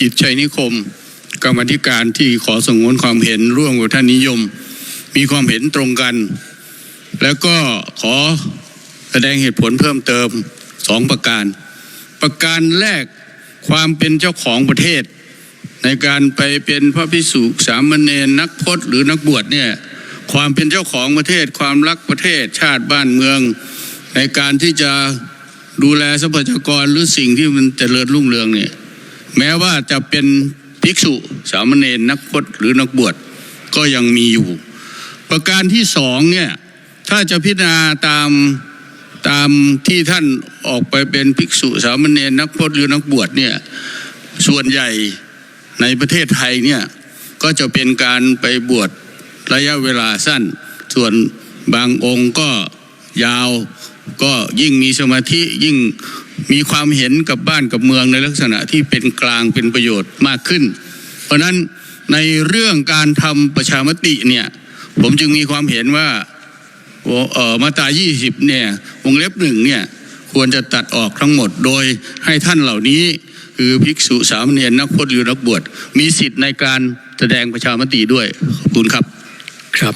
จิตชัยนิคม กรรมธิการที่ขอสงวนความเห็นร่วมกับท่านนิยม มีความเห็นตรงกัน แล้วก็ขอแสดงเหตุผลเพิ่มเติมสองประการ ประการแรกความเป็นเจ้าของประเทศ ในการไปเป็นพระพิสุสามเณรนักพจน์หรือนักบวชเนี่ยความเป็นเจ้าของประเทศ ความรักประเทศชาติบ้านเมือง ในการที่จะดูแลทรัพยากรหรือสิ่งที่มันเจริญรุ่งเรืองเนี่ย แม้ว่าจะเป็นภิกษุสามเณรนักพจน์หรือนักบวชก็ยังมีอยู่ ประการที่สองเนี่ยถ้าจะพิจารณาตามตามที่ท่านออกไปเป็นภิกษุสามเณรนักพจน์หรือนักบวชเนี่ยส่วนใหญ่ในประเทศไทยเนี่ยก็จะเป็นการไปบวชระยะเวลาสั้น ส่วนบางองค์ก็ยาว ก็ยิ่งมีสมาธิยิ่งมีความเห็นกับบ้านกับเมืองในลักษณะที่เป็นกลางเป็นประโยชน์มากขึ้น เพราะนั้นในเรื่องการทำประชามติเนี่ยผมจึงมีความเห็นว่าเออมาตรา20 เนี่ยวงเล็บหนึ่งเนี่ยควรจะตัดออกทั้งหมดโดยให้ท่านเหล่านี้ คือภิกษุสามเณรนักพจน์หรือนักบวชมีสิทธิ์ในการแสดงประชามติด้วยขอบคุณครับครับ